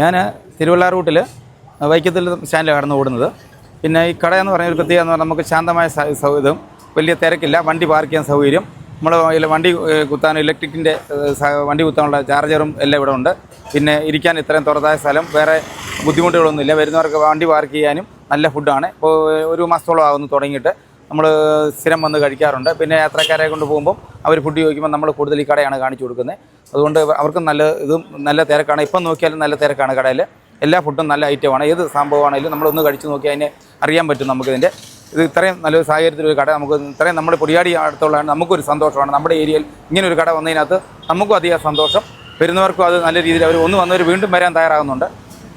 ഞാൻ തിരുവല്ല റൂട്ടിൽ വൈക്കത്തിൽ സ്റ്റാൻഡിലാണ് കടന്ന് ഓടുന്നത്. പിന്നെ ഈ കട എന്ന് പറഞ്ഞ ഒരു പ്രത്യേകത എന്ന് പറഞ്ഞാൽ നമുക്ക് ശാന്തമായ സൗകര്യം വലിയ തിരക്കില്ല വണ്ടി പാർക്ക് ചെയ്യാൻ സൗകര്യം. നമ്മൾ വണ്ടി കുത്താനും ഇലക്ട്രിക്കിന്റെ വണ്ടി കുത്താനുള്ള ചാർജറും എല്ലാം ഇവിടെ ഉണ്ട്. പിന്നെ ഇരിക്കാൻ ഇത്രയും തുറതായ സ്ഥലം വേറെ ബുദ്ധിമുട്ടുകളൊന്നുമില്ല. വരുന്നവർക്ക് വണ്ടി പാർക്ക് ചെയ്യാനും നല്ല ഫുഡാണ് ഇപ്പോൾ ഒരു മാസത്തോളം ആകുന്നു തുടങ്ങിയിട്ട്. നമ്മൾ സ്ഥിരം വന്ന് കഴിക്കാറുണ്ട്. പിന്നെ യാത്രക്കാരെ കൊണ്ട് പോകുമ്പോൾ അവർ ഫുഡ് ചോദിക്കുമ്പോൾ നമ്മൾ കൂടുതൽ ഈ കടയാണ് കാണിച്ചു കൊടുക്കുന്നത്. അതുകൊണ്ട് അവർക്കും നല്ല ഇതും നല്ല തിരക്കാണ്. ഇപ്പം നോക്കിയാലും നല്ല തിരക്കാണ് കടയിൽ എല്ലാ ഫുഡും നല്ല ഐറ്റമാണ് ഏത് സംഭവമാണെങ്കിലും നമ്മളൊന്ന് കഴിച്ച് നോക്കി അതിനെ അറിയാൻ പറ്റും നമുക്കിതിന്റെ. ഇത് ഇത്രയും നല്ലൊരു സാഹചര്യത്തിലൊരു കട. നമുക്ക് ഇത്രയും നമ്മുടെ പൊടിയാടി അടുത്തുള്ളതാണ്. നമുക്കൊരു സന്തോഷമാണ്. നമ്മുടെ ഏരിയയിൽ ഇങ്ങനെ ഒരു കട വന്നതിനകത്ത് നമുക്കും അധികം സന്തോഷം. വരുന്നവർക്കും അത് നല്ല രീതിയിൽ അവർ ഒന്ന് വന്നവർ വീണ്ടും വരാൻ തയ്യാറാകുന്നുണ്ട്.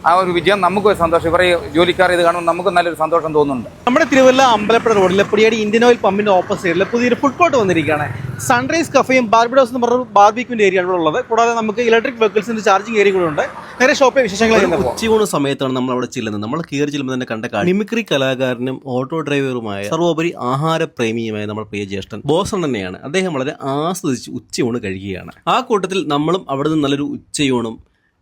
ആ ഒരു വിജയം നമുക്ക് ഒരു സന്തോഷം. ഇവരെ ജോലിക്കാർ ഇത് കാണുമ്പോൾ നമുക്ക് നല്ലൊരു സന്തോഷം തോന്നുന്നുണ്ട്. നമ്മുടെ തിരുവല്ല അമ്പലപ്പുഴ റോഡിലെ പുതിയ ഇന്ത്യൻ ഓയിൽ പമ്പിന്റെ ഓപ്പോസിറ്റിൽ പുതിയൊരു ഫുഡ് കോർട്ട് വന്നിരിക്കുകയാണ്. സൺറൈസ് കഫയും ബാർബിഡോസ് എന്ന് പറഞ്ഞ ബാർബിക്യൂന്റെ ഏരിയ ഇവിടെ ഉള്ളത്. കൂടാതെ നമുക്ക് ഇലക്ട്രിക് വെഹിക്കിൾസിന്റെ ചാർജിംഗ് ഏരിയ കൂടെ ഉണ്ട്. നേരെ ഷോപ്പിലെ വിശേഷങ്ങൾ ഉച്ചയൂണ് സമയത്താണ് നമ്മൾ അവിടെ ചെല്ലുന്നത്. നമ്മൾ കയറി ചെല്ലുമ്പോൾ തന്നെ കണ്ട കാര്യം മിമിക്രി കലാകാരനും ഓട്ടോ ഡ്രൈവറുമായ സർവോപരി ആഹാര പ്രേമിയുമായ നമ്മുടെ പ്രിയ ജ്യേഷ്ഠൻ ബോസൺ തന്നെയാണ്. അദ്ദേഹം വളരെ ആസ്വദിച്ച് ഉച്ചയൂണ് കഴിക്കുകയാണ് ആ കൂട്ടത്തിൽ നമ്മളും അവിടെ നിന്ന് നല്ലൊരു ഉച്ചയൂണും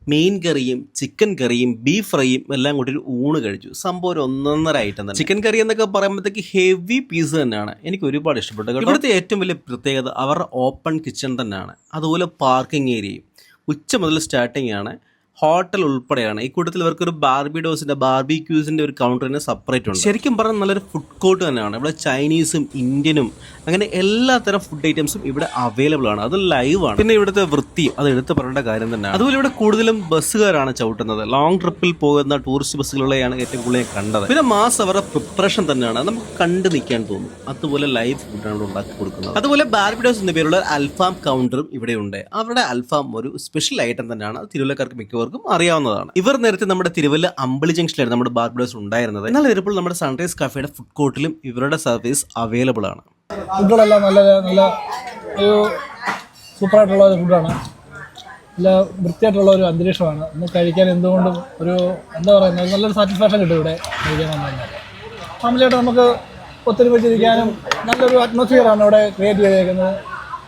മീൻ കറിയും ചിക്കൻ കറിയും ബീഫ് ഫ്രൈയും എല്ലാം കൂടി ഒരു ഊണ് കഴിച്ചു. സംഭവം ഒരു ഒന്നൊന്നര ഐറ്റം തന്നെ. ചിക്കൻ കറി എന്നൊക്കെ പറയുമ്പോഴത്തേക്ക് ഹെവി പീസ് തന്നെയാണ്. എനിക്ക് ഒരുപാട് ഇഷ്ടപ്പെട്ടു. കേട്ടോ. ഇവിടുത്തെ ഏറ്റവും വലിയ പ്രത്യേകത അവരുടെ ഓപ്പൺ കിച്ചൺ തന്നെയാണ്. അതുപോലെ പാർക്കിംഗ് ഏരിയയും ഉച്ച മുതൽ സ്റ്റാർട്ടിംഗ് ആണ്. ഹോട്ടൽ ഉൾപ്പെടെയാണ്. ഈ കൂട്ടത്തിൽ ഇവർക്ക് ഇവർക്കൊരു ബാർബിഡോസിന്റെ ബാർബിക്യൂസിന്റെ ഒരു കൗണ്ടറിന് സെപ്പറേറ്റ് ഉണ്ട്. ശരിക്കും പറഞ്ഞാൽ നല്ലൊരു ഫുഡ് കോർട്ട് തന്നെയാണ്. ഇവിടെ ചൈനീസും ഇന്ത്യനും അങ്ങനെ എല്ലാ തരം ഫുഡ് ഐറ്റംസും ഇവിടെ അവൈലബിൾ ആണ്. അത് ലൈവ് ആണ്. പിന്നെ ഇവിടുത്തെ വൃത്തി അത് എടുത്ത് പറയേണ്ട കാര്യം തന്നെയാണ്. അതുപോലെ ഇവിടെ കൂടുതലും ബസ്സുകാരാണ് ചവിട്ടുന്നത്. ലോങ് ട്രിപ്പിൽ പോകുന്ന ടൂറിസ്റ്റ് ബസ്സുകളെയാണ് ഏറ്റവും കൂടുതൽ കണ്ടത്. പിന്നെ മാസ് അവരുടെ പ്രിപ്പറേഷൻ തന്നെയാണ്. നമുക്ക് കണ്ടു നിൽക്കാൻ തോന്നും. അതുപോലെ ലൈവ് ഫുഡാണ് ഇവിടെ ഉണ്ടാക്കി കൊടുക്കുന്നത്. അതുപോലെ ബാർബിഡോസ് എന്ന പേരുള്ള ഒരു അൽഫാം കൗണ്ടറും ഇവിടെ ഉണ്ട്. അവരുടെ അൽഫാം ഒരു സ്പെഷ്യൽ ഐറ്റം തന്നെയാണ്. തിരുവല്ലക്കാർക്ക് മിക്കവർക്കും അറിയാവുന്നതാണ്. ഇവർ നേരത്തെ നമ്മുടെ തിരുവല്ല അമ്പളി ജംഗ്ഷനിലായിരുന്നു നമ്മുടെ ബാർബേഴ്സ് ഉണ്ടായിരുന്നത്. എന്നാൽ ഇപ്പോൾ നമ്മുടെ സൺറൈസ് കഫേയുടെ ഫുഡ് കോർട്ടിലും ഇവരുടെ സർവീസ് അവൈലബിൾ ആണ്. ഫുഡുകളെല്ലാം നല്ല നല്ല ഒരു സൂപ്പറായിട്ടുള്ള ഒരു ഫുഡാണ്. നല്ല വൃത്തിയായിട്ടുള്ള ഒരു അന്തരീക്ഷമാണ്. ഇന്ന് കഴിക്കാൻ എന്തുകൊണ്ടും ഒരു എന്താ പറയുന്നത് നല്ലൊരു സാറ്റിസ്ഫാക്ഷൻ കിട്ടും ഇവിടെ കഴിക്കാൻ വന്നു ഫാമിലിയായിട്ട് നമുക്ക് ഒത്തൊരുമിച്ചിരിക്കാനും നല്ലൊരു അറ്റ്മോസ്ഫിയറാണ് ഇവിടെ ക്രിയേറ്റ് ചെയ്തേക്കുന്നത്.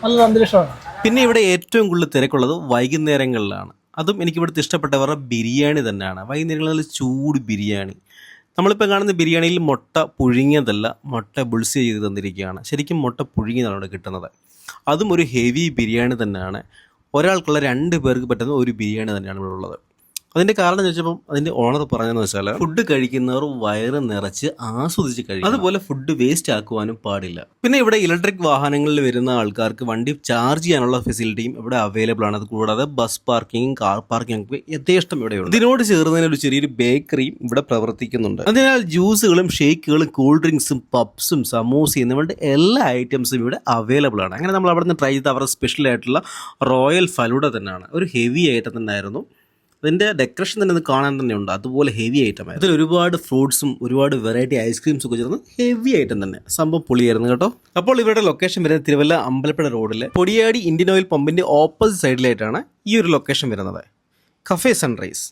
നല്ലൊരു അന്തരീക്ഷമാണ്. പിന്നെ ഇവിടെ ഏറ്റവും കൂടുതൽ തിരക്കുള്ളത് വൈകുന്നേരങ്ങളിലാണ്. അതും എനിക്ക് ഇവിടുത്തെ ഇഷ്ടപ്പെട്ടവരുടെ ബിരിയാണി തന്നെയാണ്. വൈകുന്നേരങ്ങളിൽ നല്ല ചൂട് ബിരിയാണി. നമ്മളിപ്പോൾ കാണുന്ന ബിരിയാണിയിൽ മുട്ട പുഴുങ്ങിയതല്ല മുട്ട ബുൾസി ചെയ്ത് തന്നിരിക്കുകയാണ്. ശരിക്കും മുട്ട പുഴുങ്ങിയതാണ് ഇവിടെ കിട്ടുന്നത്. അതും ഒരു ഹെവി ബിരിയാണി തന്നെയാണ്. ഒരാൾക്കുള്ള രണ്ട് പേർക്ക് പറ്റുന്ന ഒരു ബിരിയാണി തന്നെയാണ് ഇവിടെ ഉള്ളത്. അതിന്റെ കാരണം ചോദിച്ചപ്പോൾ അതിന്റെ ഓണർ പറഞ്ഞതെന്ന് വെച്ചാൽ ഫുഡ് കഴിക്കുന്നവർ വയറ് നിറച്ച് ആസ്വദിച്ച് കഴിക്കും അതുപോലെ ഫുഡ് വേസ്റ്റ് ആക്കുവാനും പാടില്ല. പിന്നെ ഇവിടെ ഇലക്ട്രിക് വാഹനങ്ങളിൽ വരുന്ന ആൾക്കാർക്ക് വണ്ടി ചാർജ് ചെയ്യാനുള്ള ഫെസിലിറ്റിയും ഇവിടെ അവൈലബിൾ ആണ്. അത് കൂടാതെ ബസ് പാർക്കിംഗ് കാർ പാർക്കിംഗ് ഒക്കെ യഥേഷ്ടം ഇവിടെയുണ്ട്. ഇതിനോട് ചേർന്നതിന് ഒരു ചെറിയൊരു ബേക്കറിയും ഇവിടെ പ്രവർത്തിക്കുന്നുണ്ട്. അതിനാൽ ജ്യൂസുകളും ഷേക്കുകളും കൂൾ ഡ്രിങ്ക്സും പപ്സും സമൂസയും എന്നിവയുടെ എല്ലാ ഐറ്റംസും ഇവിടെ അവൈലബിൾ ആണ്. അങ്ങനെ നമ്മൾ അവിടെ നിന്ന് ട്രൈ ചെയ്ത അവരുടെ സ്പെഷ്യൽ ആയിട്ടുള്ള റോയൽ ഫലൂഡ തന്നെയാണ്. ഒരു ഹെവി ഐറ്റം തന്നെയായിരുന്നു. അതിന്റെ ഡെക്കറേഷൻ തന്നെ അത് കാണാൻ തന്നെ ഉണ്ട്. അതുപോലെ ഹെവി ഐറ്റം അതിൽ ഒരുപാട് ഫ്രൂട്ട്സും ഒരുപാട് വെറൈറ്റി ഐസ്ക്രീംസും ഒക്കെ ചേർന്ന് ഹെവി ഐറ്റം തന്നെ. സംഭവം പൊളിയായിരുന്നു കേട്ടോ. അപ്പോൾ ഇവരുടെ ലൊക്കേഷൻ വരുന്നത് തിരുവല്ല അമ്പലപ്പുഴ റോഡിലെ പൊടിയാടി ഇന്ത്യൻ ഓയിൽ പമ്പിന്റെ ഓപ്പോസിറ്റ് സൈഡിലായിട്ടാണ് ഈ ഒരു ലൊക്കേഷൻ വരുന്നത്. Cafe sunrise